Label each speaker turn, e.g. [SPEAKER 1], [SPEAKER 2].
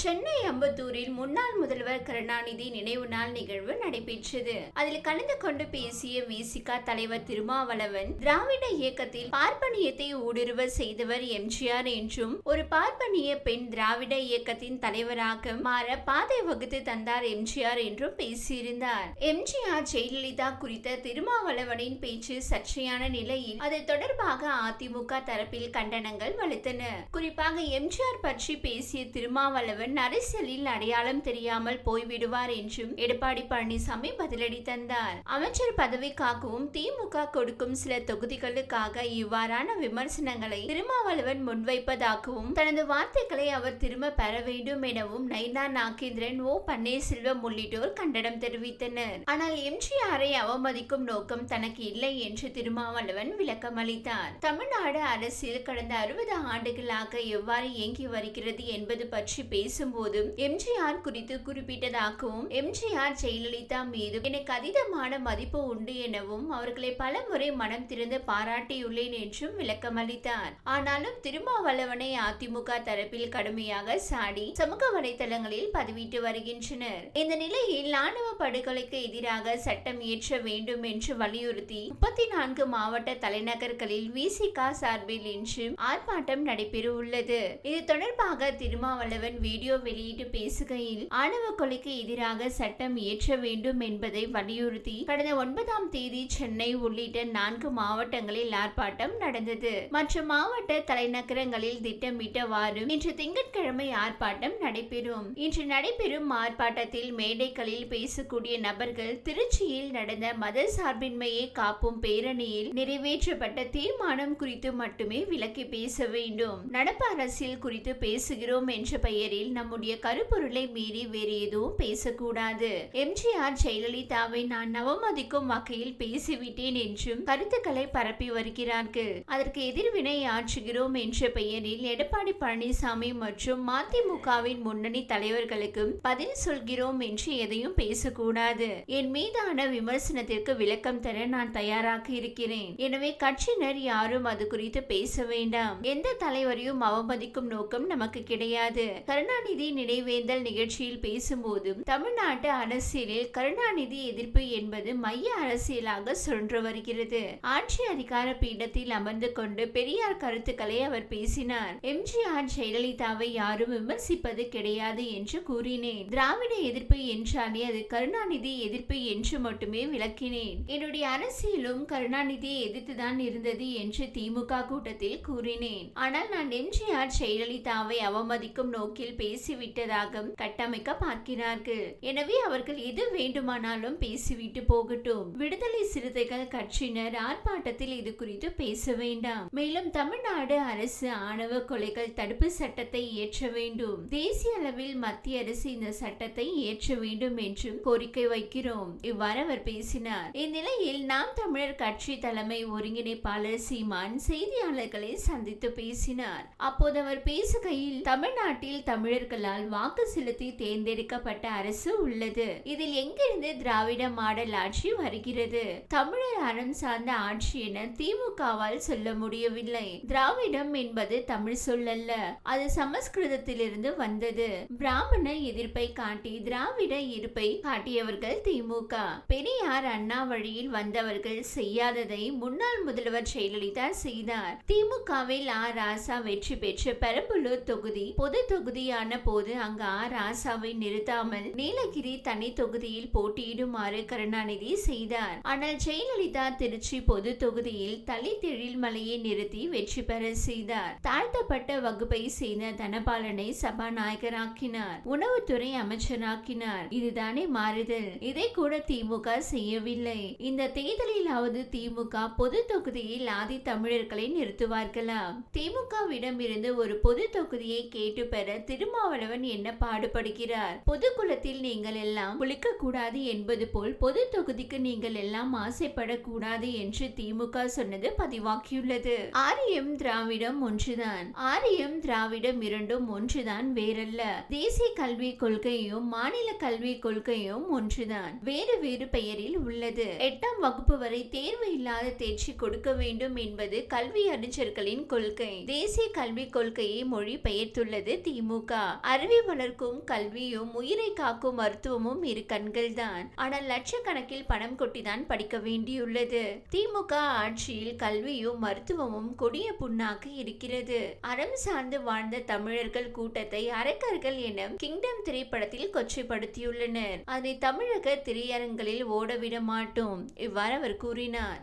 [SPEAKER 1] சென்னை அம்பத்தூரில் முன்னாள் முதல்வர் கருணாநிதி நினைவு நாள் நிகழ்வு நடைபெற்றது. அதில் கலந்து கொண்டு பேசிய விசிக தலைவர் திருமாவளவன் திராவிட இயக்கத்தில் பார்ப்பனியத்தை ஊடுருவ செய்தவர் எம்ஜிஆர் என்றும் ஒரு பார்ப்பனிய பெண் திராவிட இயக்கத்தின் தலைவராக மாற பாதை வகுத்து தந்தார் எம்ஜிஆர் என்றும் பேசியிருந்தார். எம்ஜிஆர் ஜெயலலிதா குறித்த திருமாவளவனின் பேச்சு சர்ச்சையான நிலையில் அது தொடர்பாக அதிமுக தரப்பில் கண்டனங்கள் வலுத்தன. குறிப்பாக எம்ஜிஆர் பற்றி பேசிய திருமாவளவன் அரசியலில் அடையாளம் தெரியாமல் போய்விடுவார் என்றும் எடப்பாடி பழனிசாமி பதிலடி தந்தார். அமைச்சர் பதவிக்காகவும் திமுக கொடுக்கும் சில தொகுதிகளுக்காக இவ்வாறான விமர்சனங்களை திருமாவளவன் முன்வைப்பதாகவும் தனது வார்த்தைகளை அவர் திரும்ப பெற வேண்டும் எனவும் நைனா நாகேந்திரன் ஓ. பன்னீர்செல்வம் உள்ளிட்டோர் கண்டனம் தெரிவித்தனர். ஆனால் எம்ஜிஆரை அவமதிக்கும் நோக்கம் தனக்கு இல்லை என்று திருமாவளவன் விளக்கமளித்தார் தமிழ்நாடு அரசியல் கடந்த அறுபது ஆண்டுகளாக எவ்வாறு இயங்கி வருகிறது என்பது பற்றி பேசும்போது எம்ஜிஆர் குறித்து குறிப்பிட்டதாகவும் எம்ஜிஆர் ஜெயலலிதா மீது எனக்கு அதீதமான மதிப்பு உண்டு எனவும் அவர்களை பலமுறை மனம் திறந்து பாராட்டியுள்ளேன் என்றும் விளக்கம் அளித்தார் ஆனாலும் திருமாவளவனை அதிமுக தரப்பில் கடுமையாக சாடி சமூக வலைதளங்களில் பதிவிட்டு வருகின்றனர். இந்த நிலையில் ராணுவ படுகொலைக்கு எதிராக சட்டம் இயற்ற வேண்டும் என்று வலியுறுத்தி முப்பத்தி நான்கு மாவட்ட தலைநகர்களில் விசிகா சார்பில் இன்று ஆர்ப்பாட்டம் நடைபெற உள்ளது இது தொடர்பாக திருமாவளவன் வீடியோ வெளியிட்டு பேசுகையில் ஆணவ கொலைக்கு எதிராக சட்டம் இயற்ற வேண்டும் என்பதை வலியுறுத்தி கடந்த ஒன்பதாம் தேதி சென்னை உள்ளிட்ட நான்கு மாவட்டங்களில் ஆர்ப்பாட்டம் நடந்தது. மற்ற மாவட்ட தலைநகரங்களில் திட்டமிட்டவாறு இன்று திங்கட்கிழமை ஆர்ப்பாட்டம் நடைபெறும். இன்று நடைபெறும் ஆர்ப்பாட்டத்தில் மேடைகளில் பேசக்கூடிய நபர்கள் திருச்சியில் நடந்த மத சார்பின்மையை காப்பும் பேரணியில் நிறைவேற்றப்பட்ட தீர்மானம் குறித்து மட்டுமே விளக்கி பேச வேண்டும். நடப்பு அரசியல் குறித்து பேசுகிறோம் என்ற பெயரில் நம்முடைய கருப்பொருளை மீறி வேறு எதுவும் பேசக்கூடாது. எம்ஜிஆர் ஜெயலலிதாவை நான் அவமதிக்கும் வகையில் பேசிவிட்டேன் என்றும் கருத்துக்களை பரப்பி வருகிறார்கள் அதற்கு எதிர்வினை ஆற்றுகிறோம் என்ற பெயரில் எடப்பாடி பழனிசாமி மற்றும் மதிமுகவின் முன்னணி தலைவர்களுக்கு பதில் சொல்கிறோம் என்று எதையும் பேசக்கூடாது. என் மீதான விமர்சனத்திற்கு விளக்கம் தர நான் தயாராக இருக்கிறேன். எனவே கட்சியினர் யாரும் அது குறித்து பேச வேண்டாம். எந்த தலைவரையும் அவமதிக்கும் நோக்கம் நமக்கு கிடையாது. கருணா கருணாநிதி நினைவேந்தல் நிகழ்ச்சியில் பேசும்போது தமிழ்நாட்டு அரசியலில் கருணாநிதி எதிர்ப்பு என்பது மைய அரசியலாக சுழன்று வருகிறது. ஆட்சி அதிகார பீடத்தில் அமர்ந்து கொண்டு பெரியார் கருத்துக்களை அவர் பேசினார். எம்ஜிஆர் ஜெயலலிதாவை யாரும் விமர்சிப்பது கிடையாது என்று கூறினேன். திராவிட எதிர்ப்பு என்றாலே அது கருணாநிதி எதிர்ப்பு என்று மட்டுமே விளக்கினேன். என்னுடைய அரசியலும் கருணாநிதியை எதிர்த்துதான் இருந்தது என்று திமுக கூட்டத்தில் கூறினேன். ஆனால் நான் எம்ஜிஆர் ஜெயலலிதாவை அவமதிக்கும் நோக்கில் பேசிவிட்டதாக கட்டமைக்க பார்க்கிறார்கள் எனவே அவர்கள் எது வேண்டுமானாலும் பேசிவிட்டு போகட்டும். விடுதலை சிறுத்தைகள் கட்சியினர் ஆர்ப்பாட்டத்தில் இது குறித்து பேச வேண்டாம். மேலும் தமிழ்நாடு அரசு ஆணவ கொலைகள் தடுப்பு சட்டத்தை இயற்ற வேண்டும். தேசிய அளவில் மத்திய அரசு இந்த சட்டத்தை இயற்ற வேண்டும் என்றும் கோரிக்கை வைக்கிறோம். இவ்வாறு அவர் பேசினார். இந்நிலையில் நாம் தமிழர் கட்சி தலைமை ஒருங்கிணைப்பாளர் சீமான் செய்தியாளர்களை சந்தித்து பேசினார். அப்போது அவர் பேசுகையில் தமிழ்நாட்டில் தமிழர்களால் வாக்கு செலுத்தி தேர்ந்தெடுக்கப்பட்ட அரசு உள்ளது. இதில் எங்கிருந்து திராவிட மாடல் ஆட்சி வருகிறது? தமிழர் அறம் சார்ந்த ஆட்சி என திமுகவால் சொல்ல முடியவில்லை. திராவிடம் என்பது தமிழ் சொல்லல்ல அது சமஸ்கிருதத்திலிருந்து வந்தது. பிராமண எதிர்ப்பை காட்டி திராவிட இருப்பை காட்டியவர்கள் திமுக. பெரியார் அண்ணா வழியில் வந்தவர்கள் செய்யாததை முன்னாள் முதல்வர் ஜெயலலிதா செய்தார். திமுகவில் ஆ. ராசா வெற்றி பெற்று பெரம்பலூர் தொகுதி பொது தொகுதியான போது அங்கு ஆ ராசாவை நிறுத்தாமல் நீலகிரி தனி தொகுதியில் போட்டியிடுமாறு கருணாநிதி செய்தார். ஆனால் ஜெயலலிதா திருச்சி பொது தொகுதியில் தலித் மலையை நிறுத்தி வெற்றி பெற செய்தார். தாழ்த்தப்பட்ட வகுப்பை சேர்ந்த தனபாலனை சபாநாயகராக்கினார். உணவுத்துறை அமைச்சராக்கினார். இதுதானே மாறுதல். இதை கூட திமுக செய்யவில்லை. இந்த தேர்தலிலாவது திமுக பொது தொகுதியில் ஆதி தமிழர்களை நிறுத்துவார்களா? திமுகவிடம் இருந்து ஒரு பொது தொகுதியை கேட்டு பெற திருமாவளவன் என்ன பாடுபடுகிறார்? பொது குலத்தில் நீங்கள் எல்லாம் குளிக்க கூடாது என்பது போல் பொது தொகுதிக்கு நீங்கள் எல்லாம் ஆசைப்படக்கூடாது என்று திமுக சொன்னது பதிவாக்கியுள்ளது ஆரியம் திராவிடம் ஒன்றுதான். ஆரியம் திராவிடம் இரண்டும் ஒன்றுதான் வேறல்ல. தேசிய கல்விக் கொள்கையும் மாநில கல்விக் கொள்கையும் ஒன்றுதான் வேறு வேறு பெயரில் உள்ளது. எட்டாம் வகுப்பு வரை தேர்வு இல்லாத தேர்ச்சி கொடுக்க வேண்டும் என்பது கல்வி அறிஞர்களின் கொள்கை. தேசிய கல்விக் கொள்கையை மொழி பெயர்த்துள்ளது திமுக அருவி வளர்க்கும் கல்வியும் உயிரை காக்கும் மருத்துவமும் இரு கண்கள் தான் ஆனால் லட்சக்கணக்கில் பணம் கொட்டிதான் படிக்க வேண்டியுள்ளது. திமுக ஆட்சியில் கல்வியும் மருத்துவமும் கொடிய புண்ணாக இருக்கிறது. அறம் சார்ந்து வாழ்ந்த தமிழர்கள் கூட்டத்தை அரக்கர்கள் என கிங்டம் திரைப்படத்தில் கொச்சைப்படுத்தியுள்ளனர். அதை தமிழக திரையரங்களில் ஓடவிட மாட்டோம் இவ்வாறு அவர் கூறினார்.